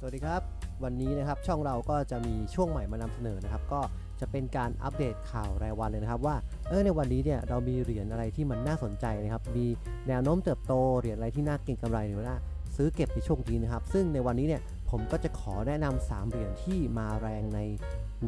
สวัสดีครับ วันนี้นะครับช่องเราก็จะมีช่วงใหม่มานำเสนอนะครับ ก็จะเป็นการอัปเดตข่าวรายวันเลยนะครับ ว่าเออในวันนี้เนี่ยเรามีเหรียญอะไรที่มันน่าสนใจนะครับ มีแนวโน้มเติบโตเหรียญอะไรที่น่าเก็งกำไรหรือว่าซื้อเก็บในช่วงนี้นะครับ ซึ่งในวันนี้เนี่ยผมก็จะขอแนะนำสามเหรียญที่มาแรงใน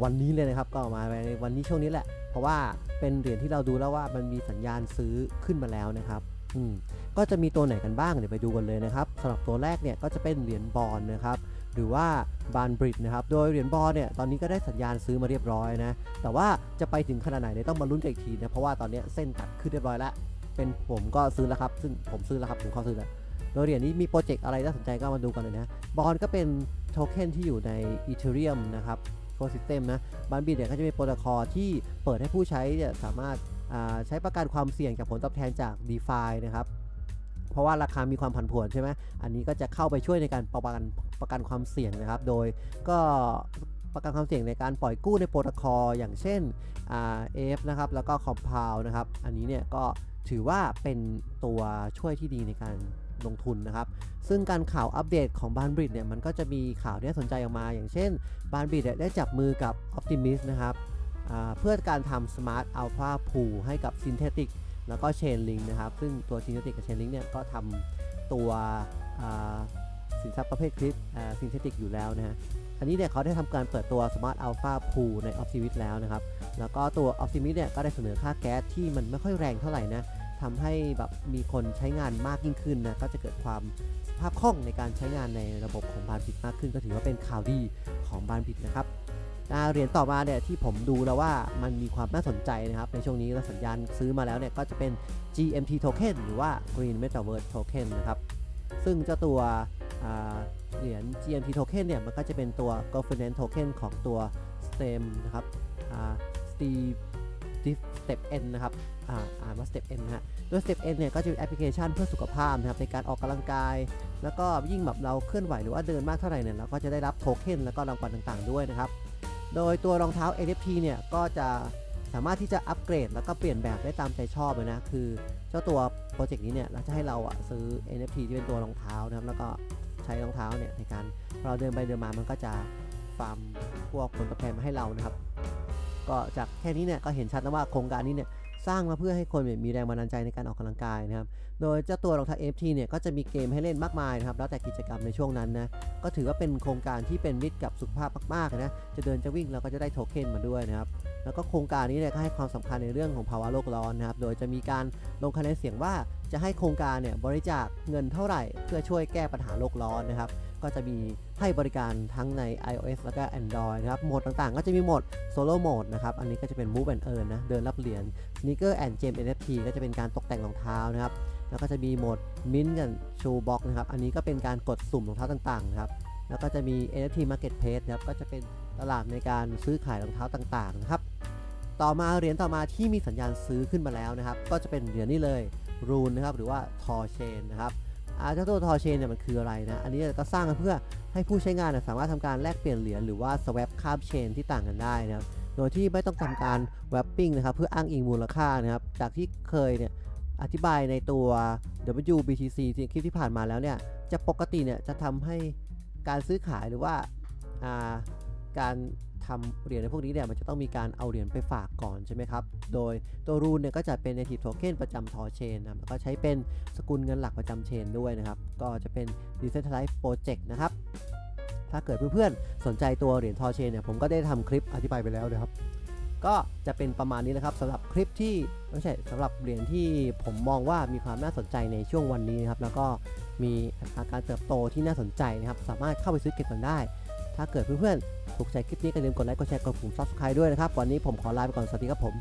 วันนี้เลยนะครับ ก็มาแรงในวันนี้ช่วงนี้แหละ เพราะว่าเป็นเหรียญที่เราดูแล้วว่ามันมีสัญญาณซื้อขึ้นมาแล้วนะครับอืมก็จะมีตัวไหนกันบ้างเดี๋ยวไปดูกันเลยนะครับสำหรับตัวแรกเนี่ยก็จะเป็นเหรียญบอลนะครับ หรือว่าบานบริดนะครับ โดยเหรียญบอลเนี่ยตอนนี้ก็ได้สัญญาณซื้อมาเรียบร้อยนะ แต่ว่าจะไปถึงขนาดไหนเนี่ยต้องมาลุ้นกันอีกทีนะ เพราะว่าตอนนี้เส้นตัดขึ้นเรียบร้อยแล้ว เป็นผมก็ซื้อแล้วครับ ซึ่งผมซื้อแล้วครับผมเข้าซื้อแล้ว โดยเหรียญนี้มีโปรเจกต์อะไรน่าสนใจก็มาดูกันเลยนะ บอลก็เป็นโทเค็นที่อยู่ใน Ethereum นะครับโคซิสเต็มนะบานบิดเนี่ยก็จะเป็นโปรโตคอลที่เปิดให้ผู้ใช้เนี่ยสามารถใช้ประกันความเสี่ยงจากผลตอบแทนจาก d e f i นะครับ เพราะว่าราคามีความผันผวนใช่ไหมอันนี้ก็จะเข้าไปช่วยในการประกันประกันความเสี่ยงนะครับ โดยก็ประกันความเสี่ยงในการปล่อยกู้ในโปรโตคอลอย่างเช่น AF นะครับ แล้วก็ Compound นะครับ อันนี้เนี่ยก็ถือว่าเป็นตัวช่วยที่ดีในการลงทุนนะครับ ซึ่งการข่าวอัปเดตของบานบริดเนี่ย มันก็จะมีข่าวที่น่าสนใจออกมา อย่างเช่นบานบริดได้จับมือกับ Optimism นะครับ เพื่อการทำ Smart Alpha Pool ให้กับ Synthetic แล้วก็ Chainlink นะครับ ซึ่งตัว Synthetic กับ Chainlink เนี่ยก็ทำตัวสินทรัพย์ประเภทคริปอ่า Synthetic อยู่แล้วนะฮะอันนี้เนี่ยเขาได้ทำการเปิดตัว Smart Alpha Pool ใน Optimism แล้วนะครับ แล้วก็ตัว Optimism เนี่ยก็ได้เสนอค่าแก๊สที่มันไม่ค่อยแรงเท่าไหร่นะทำให้แบบมีคนใช้งานมากยิ่งขึ้นนะก็จะเกิดความสภาพคล่องในการใช้งานในระบบของบานบิดมากขึ้น ก็ถือว่าเป็นข่าวดีของบานบิดนะครับ เหรียญต่อมาเนี่ยที่ผมดูแล้วว่ามันมีความน่าสนใจนะครับ ในช่วงนี้เราสัญญาณซื้อมาแล้วเนี่ยก็จะเป็น GMT Token หรือว่า Green Metaverse Token นะครับ ซึ่งเจ้าตัวเหรียญ GMT Token เนี่ยมันก็จะเป็นตัว Governance Token ของตัว STEM นะครับ Steve Step N นะครับอ่านว่า Step N นะฮะโดย Step N เนี่ยก็จะเป็นแอปพลิเคชันเพื่อสุขภาพนะครับในการออกกำลังกาย แล้วก็ยิ่งแบบเราเคลื่อนไหวหรือว่าเดินมากเท่าไหร่เนี่ยเราก็จะได้รับโทเค็นแล้วก็รางวัลต่างๆด้วยนะครับ โดยตัวรองเท้า NFT เนี่ยก็จะสามารถที่จะอัปเกรด แล้วก็เปลี่ยนแบบได้ตามใจชอบเลยนะ คือเจ้าตัวโปรเจกต์นี้เนี่ยเราจะให้เราอะซื้อ NFT ที่เป็นตัวรองเท้านะครับ แล้วก็ใช้รองเท้าเนี่ยในการเราเดินไปเดินมามันก็จะฟาร์มพวกผลตอบแทนมาให้เรานะครับ ก็จากแค่นี้เนี่ยก็เห็นชัดแล้วว่าโครงการนี้เนี่ย สร้างมาเพื่อให้คนมีแรงบันดาลใจในการออกกำลังกายนะครับ โดยเจ้าตัวรองเท้า NFT เนี่ยก็จะมีเกมให้เล่นมากมายนะครับ แล้วแต่กิจกรรมในช่วงนั้นนะ ก็ถือว่าเป็นโครงการที่เป็นมิตรกับสุขภาพมากๆนะ จะเดินจะวิ่งเราก็จะได้โทเค็นมาด้วยนะครับ แล้วก็โครงการนี้เนี่ยก็ให้ความสำคัญในเรื่องของภาวะโลกร้อนนะครับ โดยจะมีการลงคะแนนเสียงว่าจะให้โครงการเนี่ยบริจาคเงินเท่าไหร่ เพื่อช่วยแก้ปัญหาโลกร้อนนะครับ ก็จะมีให้บริการทั้งใน iOS แล้วก็ Android นะครับโหมดต่างๆ ก็จะมีโหมด Solo Mode นะครับ อันนี้ก็จะเป็น Move and Earn นะ เดินรับเหรียญ Sneaker and Gem NFT ก็จะเป็นการตกแต่งรองเท้านะครับ แล้วก็จะมีโหมด Mint กับ Shoe Box นะครับ อันนี้ก็เป็นการกดสุ่มรองเท้าต่างๆนะครับ แล้วก็จะมี NFT Marketplace นะครับ ก็จะเป็นตลาดในการซื้อขายรองเท้าต่างๆนะครับ ต่อมาเหรียญต่อมาที่มีสัญญาณซื้อขึ้นมาแล้วนะครับ ก็จะเป็นเหรียญนี้เลย Rune นะครับ หรือว่า Tor Chain นะครับ เจ้าตัว Tor Chain เนี่ยมันคืออะไรนะ อันนี้ก็สร้างเพื่อให้ผู้ใช้งานนยสามารถทำการแลกเปลี่ยนเหรียญหรือว่า swap ข้ามเชนที่ต่างกันได้นะครับ โดยที่ไม่ต้องทำการ wrapping นะครับ เพื่ออ้างอิงมูลค่านะครับ จากที่เคยเนี่ยอธิบายในตัว WBTC ที่คลิปที่ผ่านมาแล้วเนี่ย จะปกติเนี่ยจะทำให้การซื้อขายหรือว่าการ ทำเหรียญในพวกนี้เนี่ยมันจะต้องมีการเอาเหรียญไปฝากก่อนใช่ไหมครับ โดยตัวรูนเนี่ยก็จะเป็น native token ประจำทอเชนนะครับแล้วก็ใช้เป็นสกุลเงินหลักประจำเชนด้วยนะครับ ก็จะเป็น decentralized project นะครับ ถ้าเกิดเพื่อนๆสนใจตัวเหรียญทอเชนเนี่ยผมก็ได้ทำคลิปอธิบายไปแล้วนะครับก็จะเป็นประมาณนี้นะครับสำหรับคลิปที่ไม่ใช่สำหรับเหรียญที่ผมมองว่ามีความน่าสนใจในช่วงวันนี้นะครับแล้วก็มีอัตราการเติบโตที่น่าสนใจนะครับ สามารถเข้าไปซื้อเก็บกันได้ ถ้าเกิดเพื่อนๆถูกใจคลิปนี้ก็อย่าลืมกดไลค์กดแชร์กดปุ่ม subscribe ด้วยนะครับวันนี้ผมขอลาไปก่อนสวัสดีครับผม